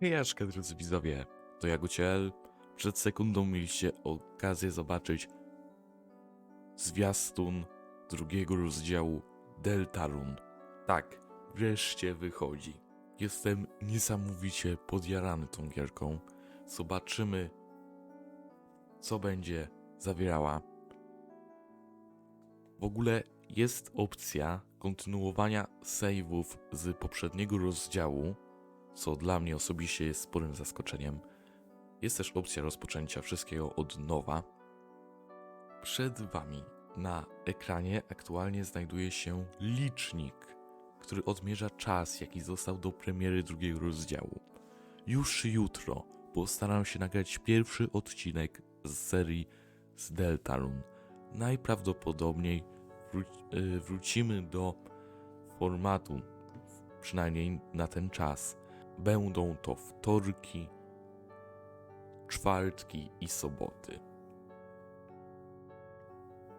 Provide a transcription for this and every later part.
Hejaszka, drodzy widzowie, to Jaguciel. Przed sekundą mieliście okazję zobaczyć zwiastun drugiego rozdziału Deltarune. Tak, wreszcie wychodzi. Jestem niesamowicie podjarany tą gierką. Zobaczymy, co będzie zawierała. W ogóle jest opcja kontynuowania saveów z poprzedniego rozdziału, co dla mnie osobiście jest sporym zaskoczeniem. Jest też opcja rozpoczęcia wszystkiego od nowa. Przed Wami na ekranie aktualnie znajduje się licznik, który odmierza czas, jaki został do premiery drugiego rozdziału. Już jutro postaram się nagrać pierwszy odcinek z serii z Deltarune. Najprawdopodobniej y, wrócimy do formatu, przynajmniej na ten czas. Będą to wtorki, czwartki i soboty.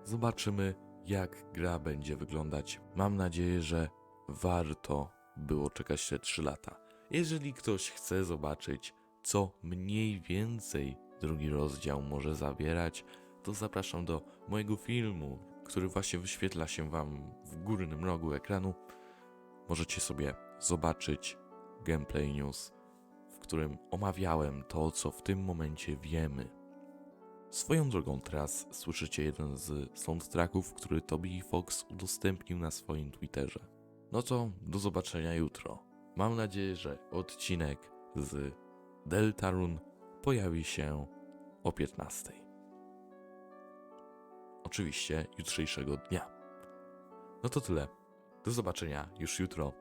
Zobaczymy, jak gra będzie wyglądać. Mam nadzieję, że warto było czekać te 3 lata. Jeżeli ktoś chce zobaczyć, co mniej więcej drugi rozdział może zawierać, to zapraszam do mojego filmu, który właśnie wyświetla się Wam w górnym rogu ekranu. Możecie sobie zobaczyć gameplay news, w którym omawiałem to, co w tym momencie wiemy. Swoją drogą teraz słyszycie jeden z soundtracków, który Toby Fox udostępnił na swoim Twitterze. No to do zobaczenia jutro. Mam nadzieję, że odcinek z Deltarune pojawi się o 15. Oczywiście jutrzejszego dnia. No to tyle. Do zobaczenia już jutro.